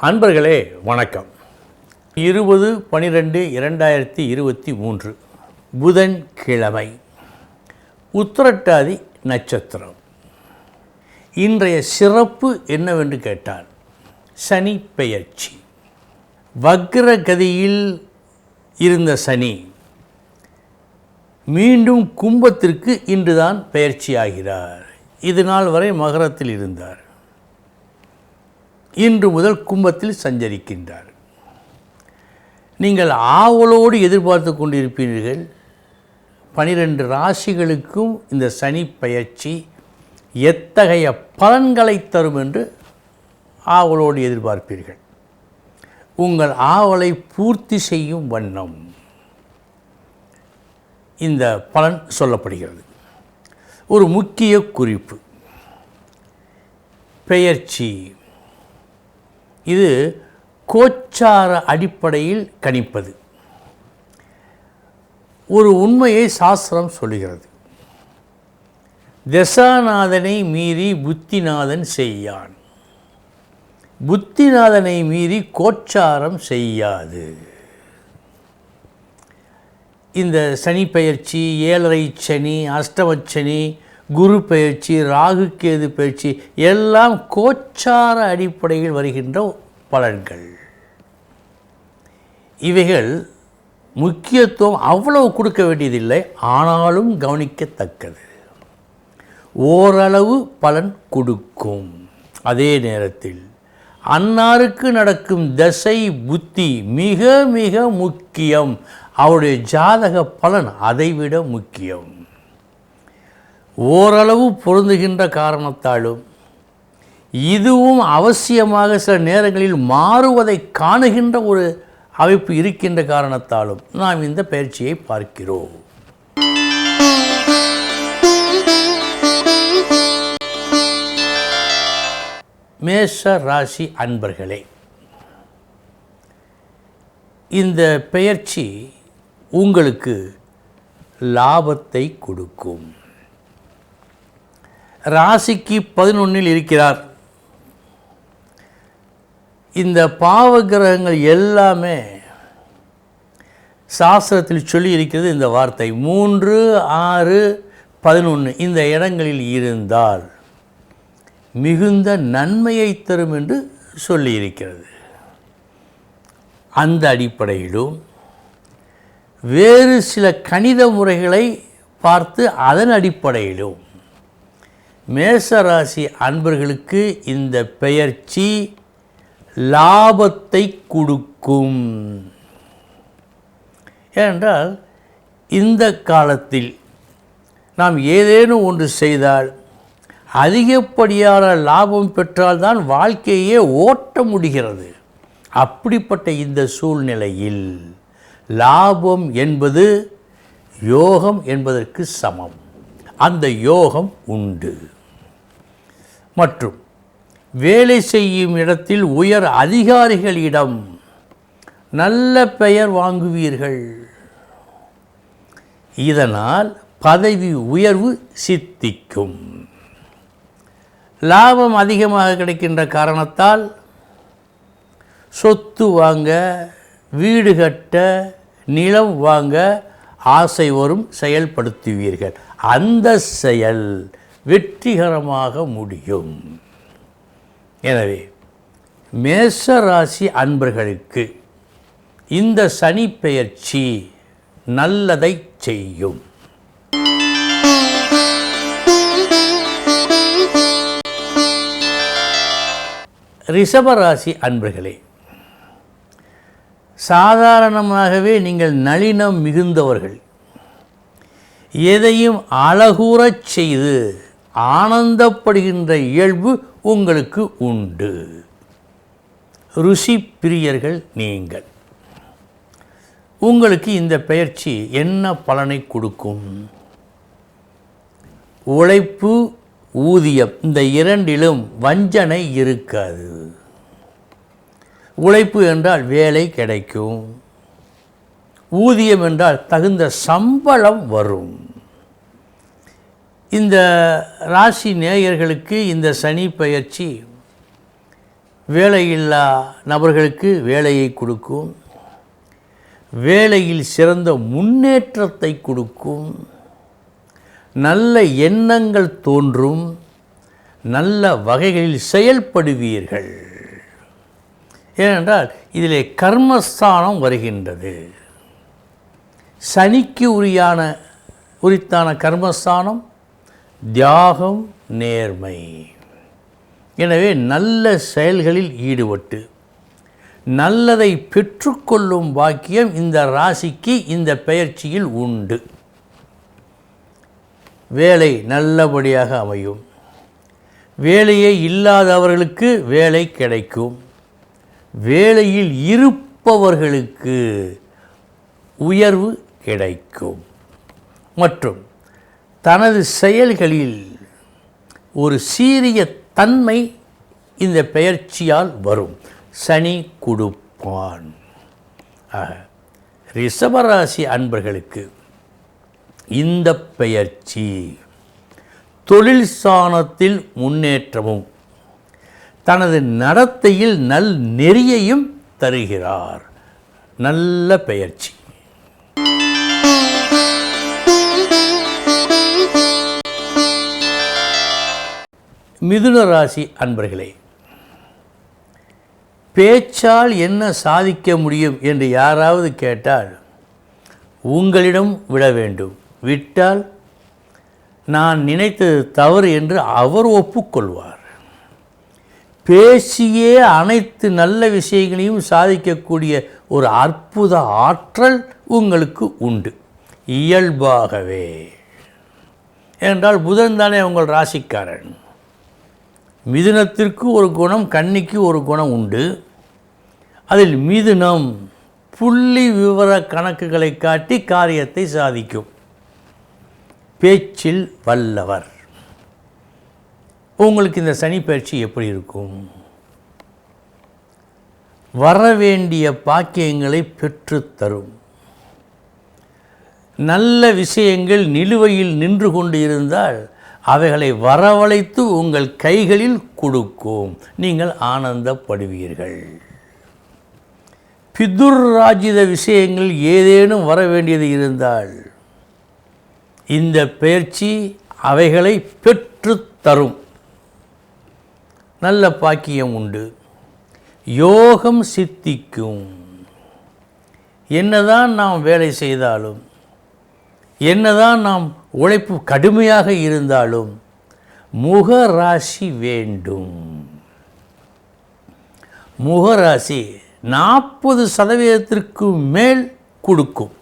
அன்பர்களே வணக்கம். இருபது பனிரெண்டு இரண்டாயிரத்தி இருபத்தி மூன்று புதன் கிழமை உத்திரட்டாதி நட்சத்திரம். இன்றைய சிறப்பு என்னவென்று கேட்டால் சனி பெயர்ச்சி. வக்ரகதியில் இருந்த சனி மீண்டும் கும்பத்திற்கு இன்றுதான் பெயர்ச்சியாகிறார். இது நாள் வரை மகரத்தில் இருந்தார். இன்று முதல் கும்பத்தில் சஞ்சரிக்கின்றார். நீங்கள் ஆவலோடு எதிர்பார்த்து கொண்டிருப்பீர்கள். பனிரெண்டு ராசிகளுக்கும் இந்த சனி பயிற்சி எத்தகைய பலன்களை தரும் என்று ஆவலோடு எதிர்பார்ப்பீர்கள். உங்கள் ஆவலை பூர்த்தி செய்யும் வண்ணம். இந்த பலன் சொல்லப்படுகிறது. ஒரு முக்கிய குறிப்பு. பெயர்ச்சி. இது கோச்சார அடிப்படையில் கணிப்பது. ஒரு உண்மையை சாஸ்திரம் சொல்லுகிறது. தசாநாதனை மீறி புத்திநாதன் செய்யான். புத்திநாதனை மீறி கோச்சாரம் செய்யாது. இந்த சனி பெயர்ச்சி ஏழரை சனி அஷ்டமச்சனி குரு பயிற்சி ராகு கேது பயிற்சி எல்லாம் கோச்சார அடிப்படையில் வருகின்ற பலன்கள். இவைகள் முக்கியத்துவம் அவ்வளவு கொடுக்க வேண்டியதில்லை ஆனாலும் கவனிக்கத்தக்கது. ஓரளவு பலன் கொடுக்கும். அதே நேரத்தில் அன்னாருக்கு நடக்கும் தசை புத்தி மிக மிக முக்கியம். அவருடைய ஜாதக பலன் அதைவிட முக்கியம். ஓரளவு பொருந்துகின்ற காரணத்தாலும் இதுவும் அவசியமாக சில நேரங்களில் மாறுவதை காணுகின்ற ஒரு அமைப்பு இருக்கின்ற காரணத்தாலும் நாம் இந்த பயிற்சியை பார்க்கிறோம். மேஷ ராசி அன்பர்களே இந்த பெயர்ச்சி உங்களுக்கு லாபத்தை கொடுக்கும். ராசிக்கு பதினொன்றில் இருக்கிறார். இந்த பாவ கிரகங்கள் எல்லாமே சாஸ்திரத்தில் சொல்லி இருக்கிறது இந்த வார்த்தை. மூன்று ஆறு பதினொன்று இந்த இடங்களில் இருந்தால் மிகுந்த நன்மையை தரும் என்று சொல்லியிருக்கிறது அந்த அடிப்படையிலும் வேறு சில கணித முறைகளை பார்த்து அதன் அடிப்படையிலும் மேசராசி அன்பர்களுக்கு இந்த பெயர்ச்சி லாபத்தை கொடுக்கும். ஏனென்றால் இந்த காலத்தில் நாம் ஏதேனும் ஒன்று செய்தால் அதிகப்படியான லாபம் பெற்றால்தான் வாழ்க்கையே ஓட்ட முடிகிறது. அப்படிப்பட்ட இந்த சூழ்நிலையில் லாபம் என்பது யோகம் என்பதற்கு சமம். அந்த யோகம் உண்டு. மற்றும் வேலை செய்யும் இடத்தில் உயர் அதிகாரிகளிடம் நல்ல பெயர் வாங்குவீர்கள். இதனால் பதவி உயர்வு சித்திக்கும். லாபம் அதிகமாக கிடைக்கின்ற காரணத்தால் சொத்து வாங்க வீடு கட்ட நிலம் வாங்க ஆசை வரும் செயல்படுத்துவீர்கள். அந்த செயல் வெற்றிகரமாக முடியும். எனவே மேச ராசி அன்பர்களுக்கு இந்த சனி பெயர்ச்சி நல்லதை செய்யும். ரிஷபராசி அன்பர்களே சாதாரணமாகவே நீங்கள் நளினம் மிகுந்தவர்கள். எதையும் அழகூறச் செய்து ஆனந்தப்படுகின்ற இயல்பு உங்களுக்கு உண்டு. ருசி பிரியர்கள் நீங்கள். உங்களுக்கு இந்த பெயர்ச்சி என்ன பலனை கொடுக்கும்? உழைப்பு ஊதியம் இந்த இரண்டிலும் வஞ்சனை இருக்காது. உழைப்பு என்றால் வேலை கிடைக்கும். ஊதியம் என்றால் தகுந்த சம்பளம் வரும். இந்த ராசி நேயர்களுக்கு இந்த சனி பயிற்சி வேலையில்லா நபர்களுக்கு வேலையை கொடுக்கும். வேலையில் சிறந்த முன்னேற்றத்தை கொடுக்கும். நல்ல எண்ணங்கள் தோன்றும். நல்ல வகைகளில் செயல்படுவீர்கள். ஏனென்றால் இதிலே கர்மஸ்தானம் வருகின்றது. சனிக்கு உரியான உரித்தான கர்மஸ்தானம் தியாகம் நேர்மை. எனவே நல்ல செயல்களில் ஈடுபட்டு நல்லதை பெற்றுக்கொள்ளும் பாக்கியம் இந்த ராசிக்கு இந்த பெயர்ச்சியில் உண்டு. வேலை நல்லபடியாக அமையும். வேலையே இல்லாதவர்களுக்கு வேலை கிடைக்கும். வேலையில் இருப்பவர்களுக்கு உயர்வு கிடைக்கும். மற்றும் தனது செயல்களில் ஒரு சீரிய தன்மை இந்த பெயர்ச்சியால் வரும். சனி கொடுப்பான். ஆக ரிஷபராசி அன்பர்களுக்கு இந்த பெயர்ச்சி தொழில் சாணத்தில் முன்னேற்றமும் தனது நடத்தையில் நல் நெறியையும் தருகிறார். நல்ல பெயர்ச்சி. மிதுன ராசி அன்பர்களே பேச்சால் என்ன சாதிக்க முடியும் என்று யாராவது கேட்டால் உங்களிடம் விட வேண்டும். விட்டால் நான் நினைத்தது தவறு என்று அவர் ஒப்புக்கொள்வார். பேசியே அனைத்து நல்ல விஷயங்களையும் சாதிக்கக்கூடிய ஒரு அற்புத ஆற்றல் உங்களுக்கு உண்டு. இயல்பாகவே. என்றால் புதன் தானே உங்கள் ராசிக்காரன். மிதுனத்திற்கு ஒரு குணம் கன்னிக்கு ஒரு குணம் உண்டு. அதில் மிதுனம் புள்ளி விவர கணக்குகளை காட்டி காரியத்தை சாதிக்கும். பேச்சில் வல்லவர். உங்களுக்கு இந்த சனி பயிற்சி எப்படி இருக்கும்? வரவேண்டிய பாக்கியங்களை பெற்றுத்தரும் நல்ல விஷயங்கள் நிலுவையில் நின்று கொண்டு இருந்தால் அவைகளை வரவழைத்து உங்கள் கைகளில் கொடுக்கும். நீங்கள் ஆனந்தப்படுவீர்கள். பிதுர்ராஜித விஷயங்கள் ஏதேனும் வர வேண்டியது இருந்தால் இந்த பயிற்சி அவைகளை பெற்று தரும். நல்ல பாக்கியம் உண்டு. யோகம் சித்திக்கும். என்னதான் நாம் வேலை செய்தாலும் என்னதான் நாம் உழைப்பு கடுமையாக இருந்தாலும் முகராசி வேண்டும். முகராசி நாற்பது சதவீதத்திற்கு மேல் கொடுக்கும்.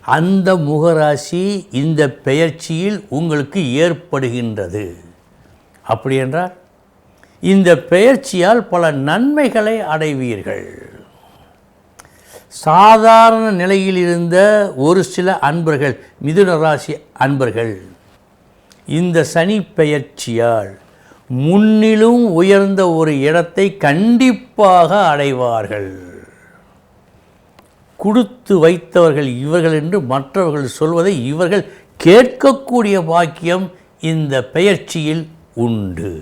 அந்த முகராசி இந்த பெயர்ச்சியில் உங்களுக்கு ஏற்படுகின்றது. அப்படி என்றால் இந்த பெயர்ச்சியால் பல நன்மைகளை அடைவீர்கள். சாதாரண நிலையில் இருந்த ஒரு சில அன்பர்கள் மிதுன ராசி அன்பர்கள். இந்த சனி பெயர்ச்சியால் முன்னிலும் உயர்ந்த ஒரு இடத்தை கண்டிப்பாக அடைவார்கள். கொடுத்து வைத்தவர்கள் இவர்கள் என்று மற்றவர்கள் சொல்வதை இவர்கள் கேட்கக்கூடிய பாக்கியம் இந்த பெயர்ச்சியில் உண்டு.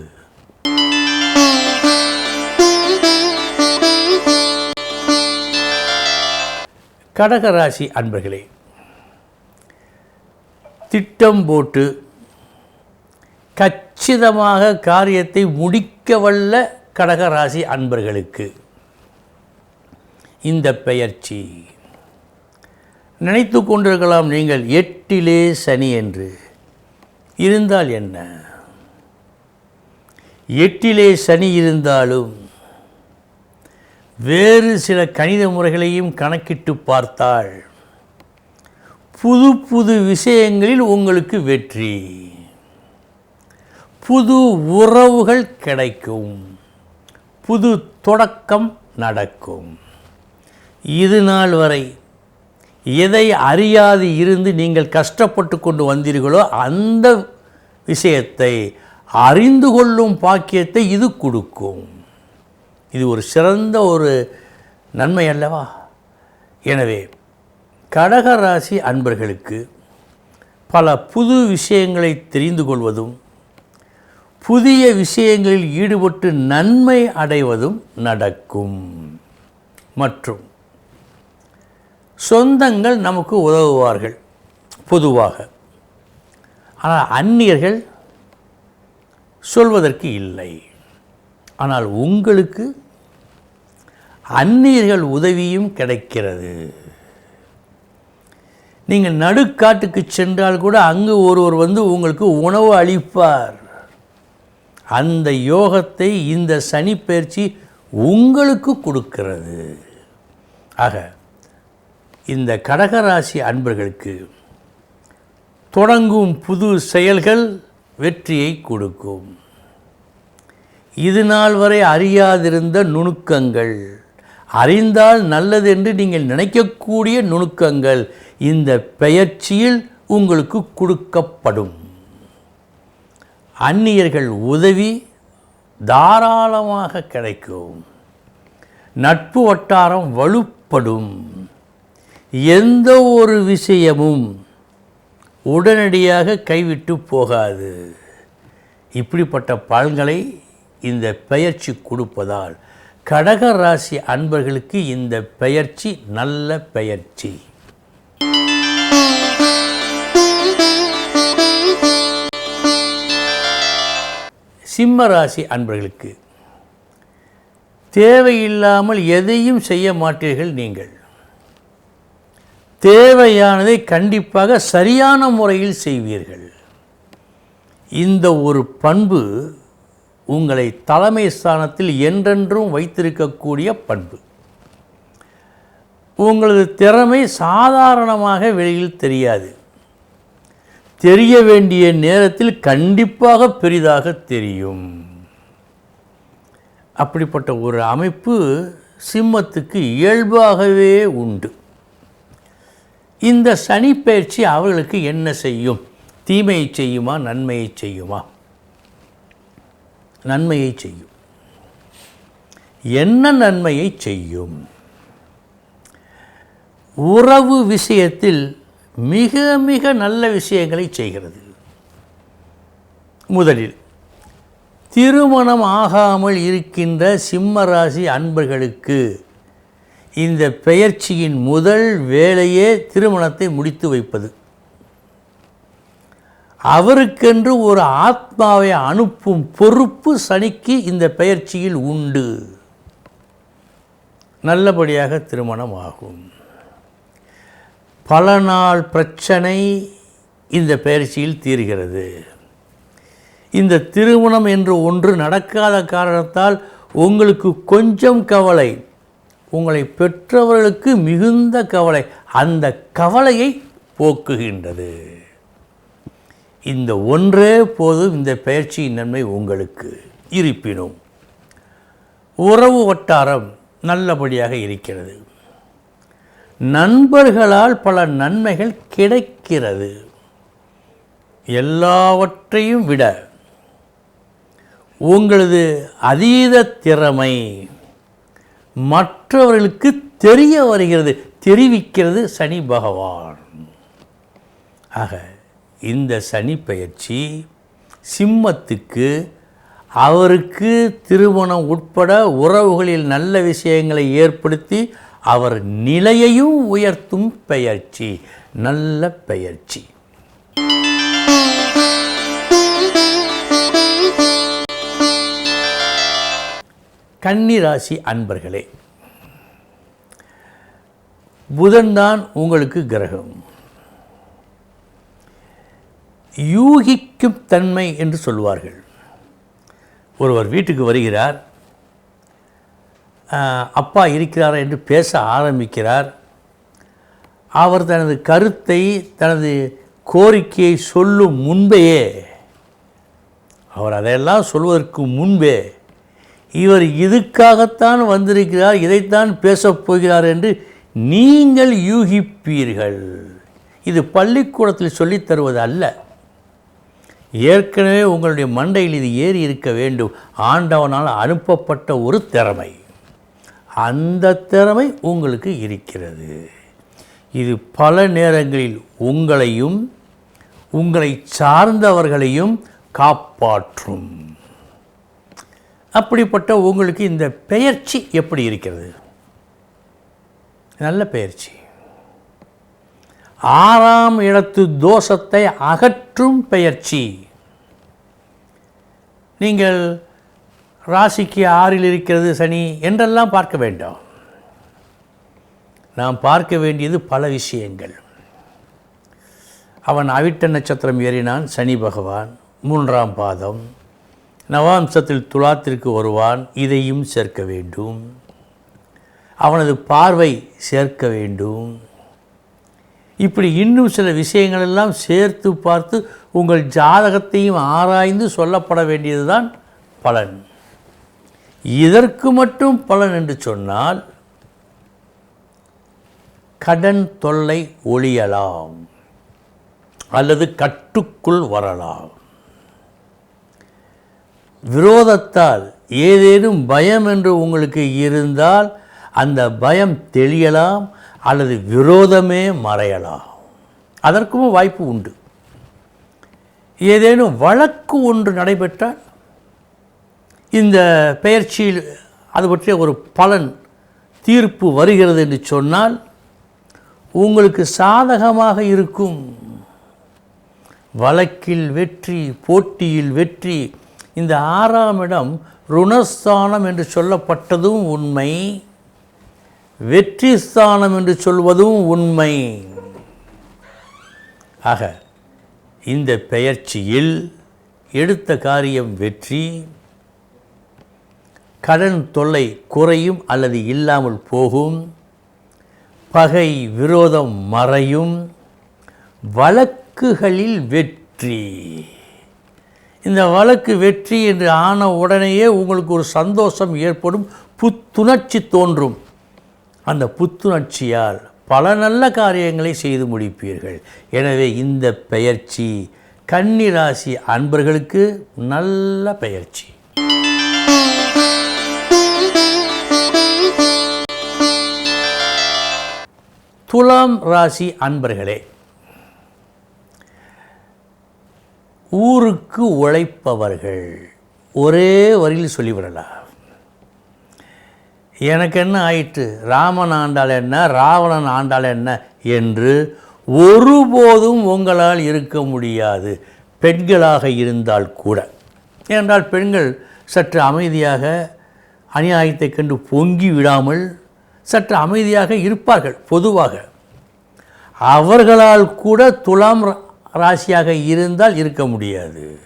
கடகராசி அன்பர்களே திட்டம் போட்டு கச்சிதமாக காரியத்தை முடிக்க வல்ல கடகராசி அன்பர்களுக்கு இந்த பெயர்ச்சி. நினைத்து கொண்டிருக்கலாம் நீங்கள் எட்டிலே சனி என்று. இருந்தால் என்ன? எட்டிலே சனி இருந்தாலும் வேறு சில கணித முறைகளையும் கணக்கிட்டு பார்த்தால் புது புது விஷயங்களில் உங்களுக்கு வெற்றி. புது உறவுகள் கிடைக்கும். புது தொடக்கம் நடக்கும். இது நாள் வரை எதை அறியாது இருந்து நீங்கள் கஷ்டப்பட்டு கொண்டு வந்தீர்களோ அந்த விஷயத்தை அறிந்து கொள்ளும் பாக்கியத்தை இது கொடுக்கும். இது ஒரு சிறந்த ஒரு நன்மை அல்லவா? எனவே கடகராசி அன்பர்களுக்கு பல புது விஷயங்களை தெரிந்து கொள்வதும் புதிய விஷயங்களில் ஈடுபட்டு நன்மை அடைவதும் நடக்கும். மற்றும் சொந்தங்கள் நமக்கு உதவுவார்கள் பொதுவாக. ஆனால் அந்நியர்கள் சொல்வதற்கு இல்லை. ஆனால் உங்களுக்கு அந்நியர்கள் உதவியும் கிடைக்கிறது. நீங்கள் நடுக்காட்டுக்கு சென்றால் கூட அங்கு ஒருவர் வந்து உங்களுக்கு உணவு அளிப்பார். அந்த யோகத்தை இந்த சனி பயிற்சி உங்களுக்கு கொடுக்கிறது. ஆக இந்த கடகராசி அன்பர்களுக்கு தொடங்கும் புது செயல்கள் வெற்றியை கொடுக்கும். இது நாள் வரை அறியாதிருந்த நுணுக்கங்கள். அறிந்தால் நல்லது என்று நீங்கள் நினைக்கக்கூடிய நுணுக்கங்கள். இந்த பெயர்ச்சியில் உங்களுக்கு கொடுக்கப்படும். அந்நியர்கள் உதவி தாராளமாக கிடைக்கும். நட்பு வட்டாரம் வலுப்படும். எந்த ஒரு விஷயமும் உடனடியாக கைவிட்டு போகாது. இப்படிப்பட்ட பலன்களை இந்த பெயர்ச்சி கொடுப்பதால் கடக ராசி அன்பர்களுக்கு இந்த பெயர்ச்சி நல்ல பெயர்ச்சி. சிம்ம ராசி அன்பர்களுக்கு தேவையில்லாமல் எதையும் செய்ய மாட்டீர்கள் நீங்கள். தேவையானதை கண்டிப்பாக சரியான முறையில் செய்வீர்கள். இந்த ஒரு பண்பு உங்களை தலைமை ஸ்தானத்தில் என்றென்றும் வைத்திருக்கக்கூடிய பண்பு. உங்களது திறமை சாதாரணமாக வெளியில் தெரியாது. தெரிய வேண்டிய நேரத்தில் கண்டிப்பாக பெரிதாக தெரியும். அப்படிப்பட்ட ஒரு அமைப்பு சிம்மத்துக்கு இயல்பாகவே உண்டு. இந்த சனி பயிற்சி அவர்களுக்கு என்ன செய்யும்? தீமையை செய்யுமா? நன்மையை செய்யுமா? நன்மையை செய்யும். என்ன நன்மையை செய்யும்? உறவு விஷயத்தில் மிக மிக நல்ல விஷயங்களை செய்கிறது. முதலில் திருமணம் ஆகாமல் இருக்கின்ற சிம்ம ராசி அன்பர்களுக்கு இந்த பெயர்ச்சியின் முதல் வேலையே திருமணத்தை முடித்து வைப்பது. அவருக்கென்று ஒரு ஆத்மாவை அனுப்பும் பொறுப்பு சனிக்கு இந்த பெயர்ச்சியில் உண்டு. நல்லபடியாக திருமணம் ஆகும் பல நாள் பிரச்சனை இந்த பயிற்சியில் தீர்கிறது. இந்த திருமணம் என்று ஒன்று நடக்காத காரணத்தால் உங்களுக்கு கொஞ்சம் கவலை. உங்களை பெற்றவர்களுக்கு மிகுந்த கவலை. அந்த கவலையை போக்குகின்றது. இந்த ஒன்றே போதும் இந்த பயிற்சியின் நன்மை உங்களுக்கு. இருப்பினும் உறவு வட்டாரம் நல்லபடியாக இருக்கிறது. நண்பர்களால் பல நன்மைகள் கிடைக்கிறது. எல்லாவற்றையும் விட உங்களது அதீத திறமை மற்றவர்களுக்கு தெரிய வருகிறது தெரிவிக்கிறது சனி பகவான். ஆக இந்த சனி பயிற்சி சிம்மத்துக்கு அவருக்கு திருமணம் உட்பட உறவுகளில் நல்ல விஷயங்களை ஏற்படுத்தி அவர் நிலையையும் உயர்த்தும் பெயர்ச்சி நல்ல பெயர்ச்சி கன்னிராசி அன்பர்களே புதன்தான் உங்களுக்கு கிரகம். யூகிக்கும் தன்மை என்று சொல்வார்கள். ஒருவர் வீட்டுக்கு வருகிறார். அப்பா இருக்கிறாரா என்று பேச ஆரம்பிக்கிறார். அவர் தனது கருத்தை தனது கோரிக்கையை சொல்லும் முன்பேயே அவர் அதையெல்லாம் சொல்வதற்கு முன்பே இவர் இதுக்காகத்தான் வந்திருக்கிறார் இதைத்தான் பேசப் போகிறார் என்று நீங்கள் யூகிப்பீர்கள். இது பள்ளிக்கூடத்தில் சொல்லித் தருவது அல்ல. ஏற்கனவே உங்களுடைய மண்டையில் இது ஏறி இருக்க வேண்டும். ஆண்டவனால் அனுப்பப்பட்ட ஒரு திறமை. அந்த திறமை உங்களுக்கு இருக்கிறது. இது பல நேரங்களில் உங்களையும் உங்களை சார்ந்தவர்களையும் காப்பாற்றும். அப்படிப்பட்ட உங்களுக்கு இந்த பெயர்ச்சி எப்படி இருக்கிறது? நல்ல பெயர்ச்சி. ஆறாம் இடத்து தோஷத்தை அகற்றும் பெயர்ச்சி. நீங்கள் ராசிக்கு ஆறில் இருக்கிறது சனி என்றெல்லாம் பார்க்க வேண்டாம். நாம் பார்க்க வேண்டியது பல விஷயங்கள். அவன் அவிட்ட நட்சத்திரம் ஏறினான் சனி பகவான் மூன்றாம் பாதம் நவாம்சத்தில் துலாத்திற்கு வருவான் இதையும் சேர்க்க வேண்டும். அவனது பார்வை சேர்க்க வேண்டும். இப்படி இன்னும் சில விஷயங்களெல்லாம் சேர்த்து பார்த்து உங்கள் ஜாதகத்தையும் ஆராய்ந்து சொல்லப்பட வேண்டியதுதான் பலன். இதற்கு மட்டும் பலன் என்று சொன்னால் கடன் தொல்லை ஒழியலாம் அல்லது கட்டுக்குள் வரலாம். விரோதத்தால் ஏதேனும் பயம் என்று உங்களுக்கு இருந்தால் அந்த பயம் தெளியலாம் அல்லது விரோதமே மறையலாம். அதற்கும் வாய்ப்பு உண்டு. ஏதேனும் வழக்கு ஒன்று நடைபெற்றால் இந்த பெயர்ச்சியில் அது பற்றிய ஒரு பலன் தீர்ப்பு வருகிறது என்று சொன்னால் உங்களுக்கு சாதகமாக இருக்கும். வழக்கில் வெற்றி போட்டியில் வெற்றி இந்த ஆறாம் இடம் ருணஸ்தானம் என்று சொல்லப்பட்டதும் உண்மை. வெற்றி ஸ்தானம் என்று சொல்வதும் உண்மை. ஆக இந்த பெயர்ச்சியில் எடுத்த காரியம் வெற்றி. கடன் தொல்லை குறையும் அல்லது இல்லாமல் போகும். பகை விரோதம் மறையும். வழக்குகளில் வெற்றி. இந்த வழக்கு வெற்றி என்று ஆன உடனேயே உங்களுக்கு ஒரு சந்தோஷம் ஏற்படும். புத்துணர்ச்சி தோன்றும். அந்த புத்துணர்ச்சியால் பல நல்ல காரியங்களை செய்து முடிப்பீர்கள். எனவே இந்த பெயர்ச்சி கன்னிராசி அன்பர்களுக்கு நல்ல பெயர்ச்சி. துலாம் ராசி அன்பர்களே ஊருக்கு உழைப்பவர்கள் ஒரே வரியில் சொல்லிவிடலாம். எனக்கு என்ன ஆயிற்று? ராமன் ஆண்டால் என்ன? ராவணன் ஆண்டால் என்ன? என்று ஒருபோதும் உங்களால் இருக்க முடியாது. பெண்களாக இருந்தால் கூட. ஏனென்றால் பெண்கள் சற்று அமைதியாக அநியாயத்தை கண்டு பொங்கி விடாமல் சற்று அமைதியாக இருப்பார்கள் பொதுவாக. அவர்களால் கூட துலாம் ரா- ராசியாக இருந்தால் இருக்க முடியாது.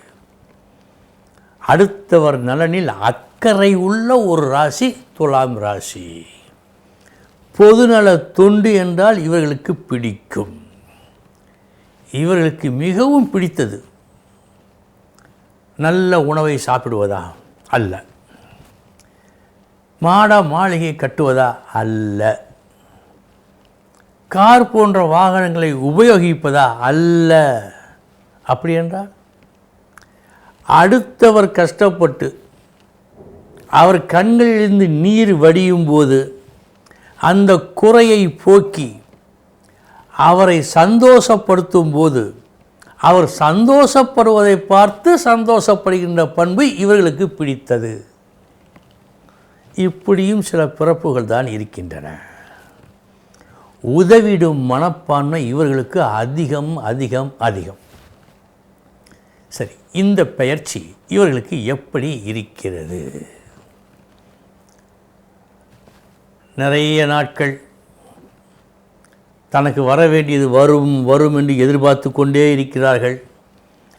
அடுத்தவர் நலனில் அத் அக்கறை உள்ள ஒரு ராசி துலாம் ராசி. பொதுநல தொண்டு என்றால் இவர்களுக்கு பிடிக்கும். இவர்களுக்கு மிகவும் பிடித்தது நல்ல உணவை சாப்பிடுவதா அல்ல. மாட மாளிகை கட்டுவதா அல்ல. கார் போன்ற வாகனங்களை உபயோகிப்பதா அல்ல. அப்படி என்றால் அடுத்தவர் கஷ்டப்பட்டு அவர் கண்களிலிருந்து நீர் வடியும் போது அந்த குறையை போக்கி அவரை சந்தோஷப்படுத்தும் போது அவர் சந்தோஷப்படுவதை பார்த்து சந்தோஷப்படுகின்ற பண்பு இவர்களுக்கு பிடித்தது. இப்படியும் சில பிறப்புகள் தான் இருக்கின்றன. உதவிடும் மனப்பான்மை இவர்களுக்கு அதிகம் அதிகம் அதிகம். சரி இந்த பெயர்ச்சி இவர்களுக்கு எப்படி இருக்கிறது? நிறைய நாட்கள் தனக்கு வர வேண்டியது வரும் வரும் என்று எதிர்பார்த்து கொண்டே இருக்கிறார்கள்.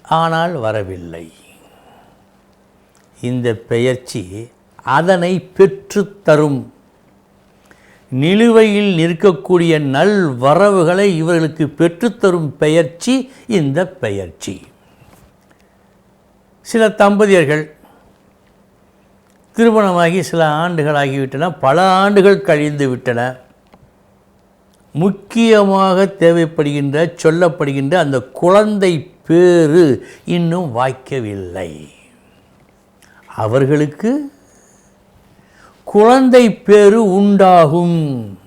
ஆனால் வரவில்லை. இந்த பெயர்ச்சி அதனை பெற்றுத்தரும் நிலுவையில் நிற்கக்கூடிய நல் வரவுகளை இவர்களுக்கு பெற்றுத்தரும் பெயர்ச்சி இந்த பெயர்ச்சி. சில தம்பதியர்கள் திருமணமாகி சில ஆண்டுகள் ஆகிவிட்டன பல ஆண்டுகள் கழிந்து விட்டன. முக்கியமாக தேவைப்படுகின்ற சொல்லப்படுகின்ற அந்த குழந்தை பேறு இன்னும் வாய்க்கவில்லை. அவர்களுக்கு குழந்தை பேறு உண்டாகும்.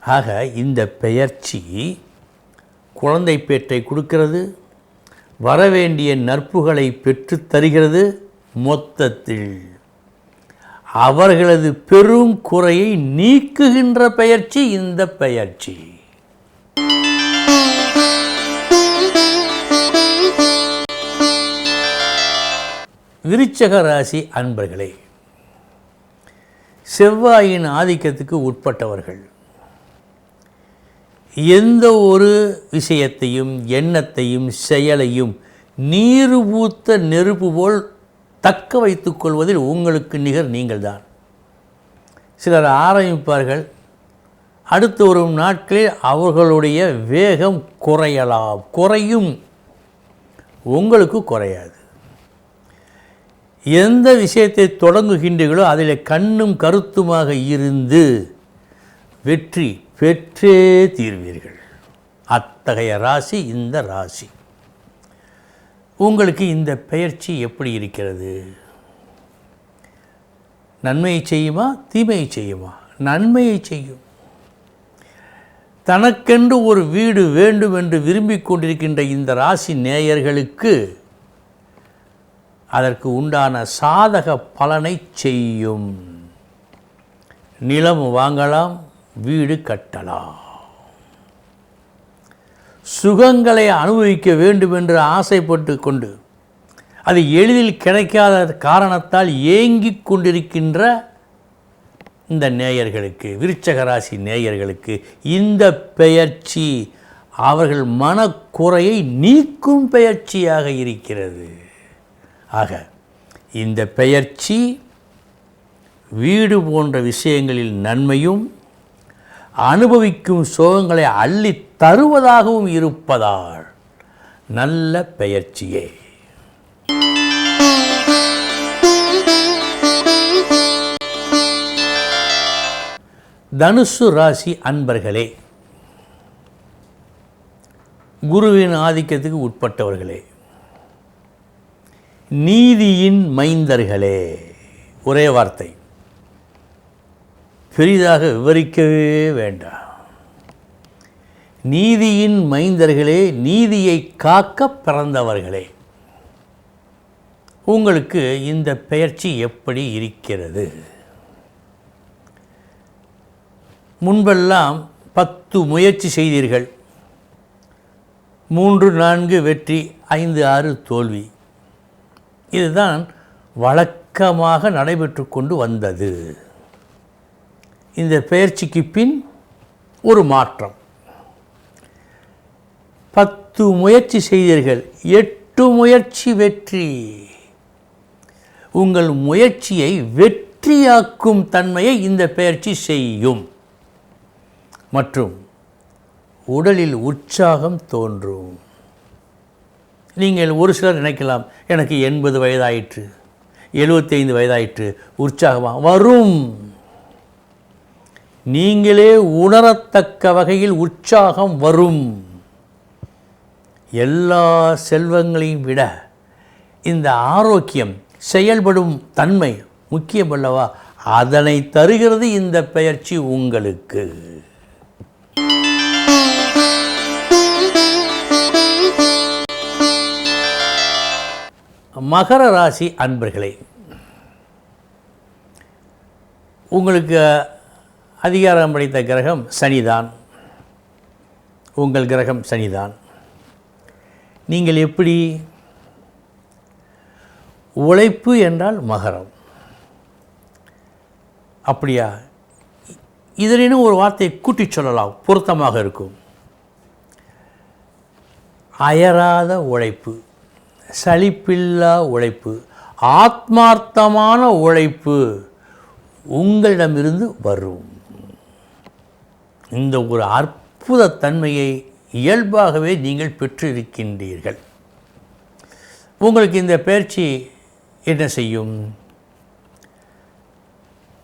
ஆக இந்த பெயர்ச்சி குழந்தை பேற்றை கொடுக்கிறது வரவேண்டிய நற்புகளை பெற்றுத் தருகிறது. மொத்தத்தில் அவர்களது பெரும் குறையை நீக்குகின்ற பெயர்ச்சி இந்த பெயர்ச்சி. விருச்சக ராசி அன்பர்களே செவ்வாயின் ஆதிக்கத்துக்கு உட்பட்டவர்கள் எந்த ஒரு விஷயத்தையும் எண்ணத்தையும் செயலையும் நீர் ஊத்த நெருப்பு போல் தக்க வைத்துக் கொள்வதில் உங்களுக்கு நிகர் நீங்கள்தான். சிலர் ஆரம்பிப்பார்கள் அடுத்து வரும் நாட்களில் அவர்களுடைய வேகம் குறையலாம். குறையும். உங்களுக்கு குறையாது. எந்த விஷயத்தை தொடங்குகின்றீர்களோ அதில் கண்ணும் கருத்துமாக இருந்து வெற்றி பெற்றே தீர்வீர்கள். அத்தகைய ராசி இந்த ராசி. உங்களுக்கு இந்த பெயர்ச்சி எப்படி இருக்கிறது? நன்மையை செய்யுமா தீமையை செய்யுமா? நன்மையை செய்யும். தனக்கென்று ஒரு வீடு வேண்டும் என்று விரும்பிக் கொண்டிருக்கின்ற இந்த ராசி நேயர்களுக்கு அதற்கு உண்டான சாதக பலனை செய்யும். நிலம் வாங்கலாம் வீடு கட்டலாம். சுகங்களை அனுபவிக்க வேண்டும் என்று ஆசைப்பட்டு கொண்டு அது எளிதில் கிடைக்காத காரணத்தால் ஏங்கிக் கொண்டிருக்கின்ற இந்த நேயர்களுக்கு விருச்சகராசி நேயர்களுக்கு இந்த பெயர்ச்சி அவர்கள் மனக்குறையை நீக்கும் பெயர்ச்சியாக இருக்கிறது. ஆக இந்த பெயர்ச்சி வீடு போன்ற விஷயங்களில் நன்மையும் அனுபவிக்கும் சுகங்களை அள்ளி தருவதாகவும் இருப்பதால் நல்ல பெயர்ச்சியே. தனுசு ராசி அன்பர்களே குருவின் ஆதிக்கத்துக்கு உட்பட்டவர்களே நீதியின் மைந்தர்களே ஒரே வார்த்தை பெரிதாக விவரிக்கவே வேண்டாம். நீதியின் மைந்தர்களே நீதியை காக்க பிறந்தவர்களே. உங்களுக்கு இந்த பெயர்ச்சி எப்படி இருக்கிறது? முன்பெல்லாம் பத்து முயற்சி செய்தீர்கள். மூன்று நான்கு வெற்றி ஐந்து ஆறு தோல்வி. இதுதான் வழக்கமாக நடைபெற்று கொண்டு வந்தது. இந்த பெயர்ச்சிக்கு பின் ஒரு மாற்றம். பத்து முயற்சி செய்தீர்கள். எட்டு முயற்சி வெற்றி. உங்கள் முயற்சியை வெற்றியாக்கும் தன்மையை இந்த பெயர்ச்சி செய்யும். மற்றும் உடலில் உற்சாகம் தோன்றும். நீங்கள் ஒரு சிலர் நினைக்கலாம் எனக்கு எண்பது வயதாயிற்று எழுபத்தைந்து வயதாயிற்று உற்சாகமாக வரும். நீங்களே உணரத்தக்க வகையில் உற்சாகம் வரும். எல்லா செல்வங்களையும் விட இந்த ஆரோக்கியம் செயல்படும் தன்மை முக்கியமல்லவா அதனை தருகிறது இந்த பெயர்ச்சி உங்களுக்கு. மகர ராசி அன்பர்களே உங்களுக்கு அதிகாரம் படைத்த கிரகம் சனிதான். உங்கள் கிரகம் சனிதான். நீங்கள் எப்படி? உழைப்பு என்றால் மகரம். அப்படியா? இதனினும் ஒரு வார்த்தையை கூட்டிச் சொல்லலாம். பொருத்தமாக இருக்கும். அயராத உழைப்பு சளிப்பில்லா உழைப்பு ஆத்மார்த்தமான உழைப்பு உங்களிடமிருந்து வரும். இந்த ஒரு அற்புத தன்மையை இயல்பாகவே நீங்கள் பெற்றிருக்கின்றீர்கள். உங்களுக்கு இந்த பயிற்சி என்ன செய்யும்?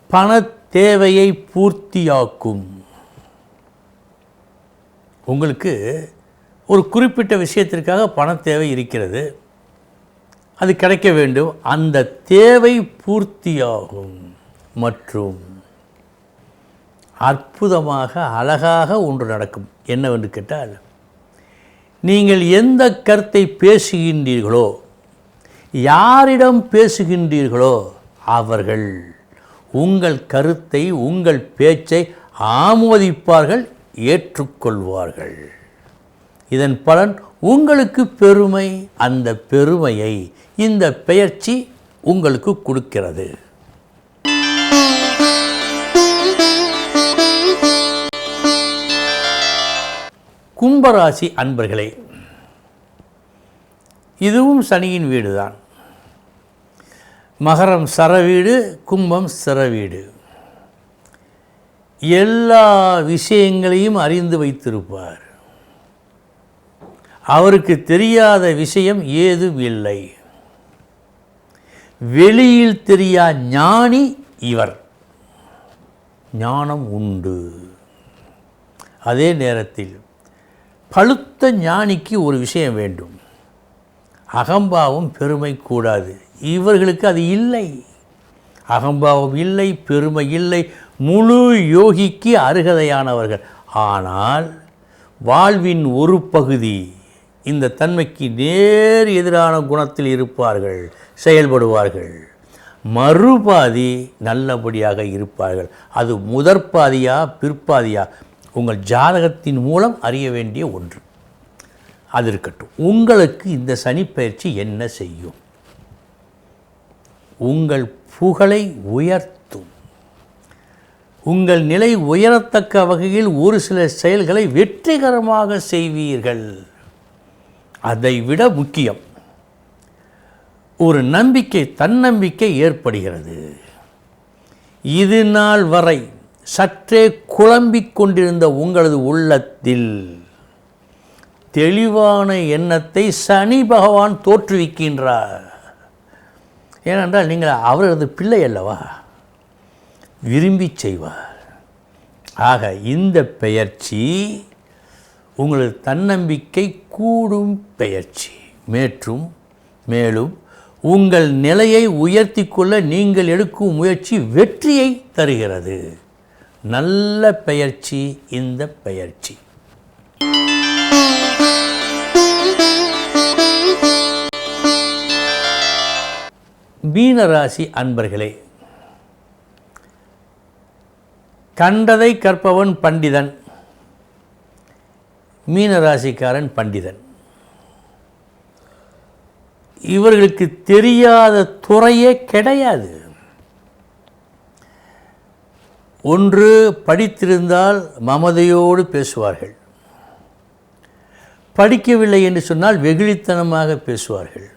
பண தேவையை பூர்த்தியாக்கும். உங்களுக்கு ஒரு குறிப்பிட்ட விஷயத்திற்காக பண தேவை இருக்கிறது. அது கிடைக்க வேண்டும். அந்த தேவை பூர்த்தியாகும். மற்றும் அற்புதமாக அழகாக ஒன்று நடக்கும். என்னவென்று கேட்டால் நீங்கள் எந்த கருத்தை பேசுகின்றீர்களோ யாரிடம் பேசுகின்றீர்களோ அவர்கள் உங்கள் கருத்தை உங்கள் பேச்சை ஆமோதிப்பார்கள் ஏற்றுக்கொள்வார்கள். இதன் பலன் உங்களுக்கு பெருமை. அந்த பெருமையை இந்த பெயர்ச்சி உங்களுக்கு கொடுக்கிறது. கும்பராசி அன்பர்களே இதுவும் சனியின் வீடு தான் மகரம் சரவீடு கும்பம் சிறவீடு எல்லா விஷயங்களையும் அறிந்து வைத்திருப்பார். அவருக்கு தெரியாத விஷயம் ஏதும் இல்லை. வெளியில் தெரியா ஞானி இவர். ஞானம் உண்டு. அதே நேரத்தில் பழுத்த ஞானிக்கு ஒரு விஷயம் வேண்டும். அகம்பாவம் பெருமை கூடாது. இவர்களுக்கு அது இல்லை. அகம்பாவம் இல்லை பெருமை இல்லை. முழு யோகிக்கு அருகதையானவர்கள். ஆனால் வாழ்வின் ஒரு பகுதி இந்த தன்மைக்கு நேர் எதிரான குணத்தில் இருப்பார்கள் செயல்படுவார்கள். மறுபாதி நல்லபடியாக இருப்பார்கள். அது முதற்பாதியா பிற்பாதியா? உங்கள் ஜாதகத்தின் மூலம் அறிய வேண்டிய ஒன்று. அது இருக்கட்டும். உங்களுக்கு இந்த சனிப்பயிற்சி என்ன செய்யும்? உங்கள் புகழை உயர்த்தும். உங்கள் நிலை உயரத்தக்க வகையில் ஒரு சில செயல்களை வெற்றிகரமாக செய்வீர்கள். அதை விட முக்கியம் ஒரு நம்பிக்கை தன்னம்பிக்கை ஏற்படுகிறது. இது நாள் வரை சற்றே குழம்பிக் கொண்டிருந்த உங்களது உள்ளத்தில் தெளிவான எண்ணத்தை சனி பகவான் தோற்றுவிக்கின்றார். ஏனென்றால் நீங்கள் அவரது பிள்ளை அல்லவா? விரும்பி செய்வார். ஆக இந்த பெயர்ச்சி உங்களது தன்னம்பிக்கை கூடும் பெயர்ச்சி. மேற்றும் மேலும் உங்கள் நிலையை உயர்த்தி கொள்ள நீங்கள் எடுக்கும் முயற்சி வெற்றியை தருகிறது. நல்ல பெயர்ச்சி இந்த பெயர்ச்சி. மீனராசி அன்பர்களே கண்டதை கற்பவன் பண்டிதன் மீனராசிக்காரன் பண்டிதன். இவர்களுக்கு தெரியாத துறையே கிடையாது. ஒன்று படித்திருந்தால் மமதையோடு பேசுவார்கள். படிக்கவில்லை என்று சொன்னால் வெகுளித்தனமாக பேசுவார்கள்.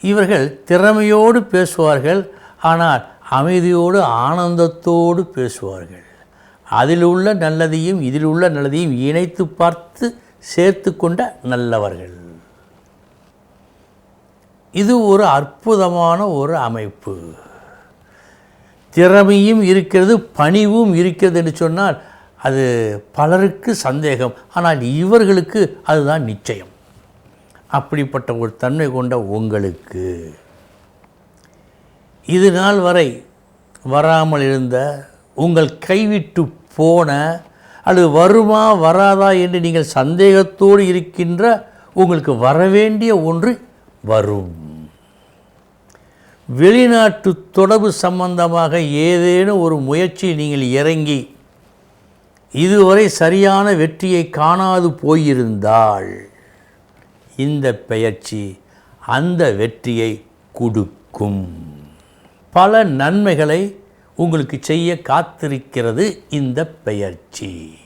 இவர்கள் திறமையோடு பேசுவார்கள் ஆனால் அமைதியோடு ஆனந்தத்தோடு பேசுவார்கள். அதில் உள்ள நல்லதையும் இதில் உள்ள நல்லதையும் இணைத்து பார்த்து சேர்த்து கொண்ட நல்லவர்கள். இது ஒரு அற்புதமான ஒரு அமைப்பு. திறமையும் இருக்கிறது பணிவும் இருக்கிறது என்று சொன்னால் அது பலருக்கு சந்தேகம். ஆனால் இவர்களுக்கு அதுதான் நிச்சயம். அப்படிப்பட்ட ஒரு தன்மை கொண்ட உங்களுக்கு. இது நாள் வரை வராமல் இருந்த உங்கள் கைவிட்டு போன அல்லது வருமா வராதா என்று நீங்கள் சந்தேகத்தோடு இருக்கின்ற உங்களுக்கு வரவேண்டிய ஒன்று வரும். வெளிநாட்டு தொடர்பு சம்பந்தமாக ஏதேனும் ஒரு முயற்சி நீங்கள் இறங்கி இதுவரை சரியான வெற்றியை காணாது போயிருந்தால் இந்த பெயர்ச்சி அந்த வெற்றியை கொடுக்கும். பல நன்மைகளை உங்களுக்கு செய்ய காத்திருக்கிறது இந்த பெயர்ச்சி.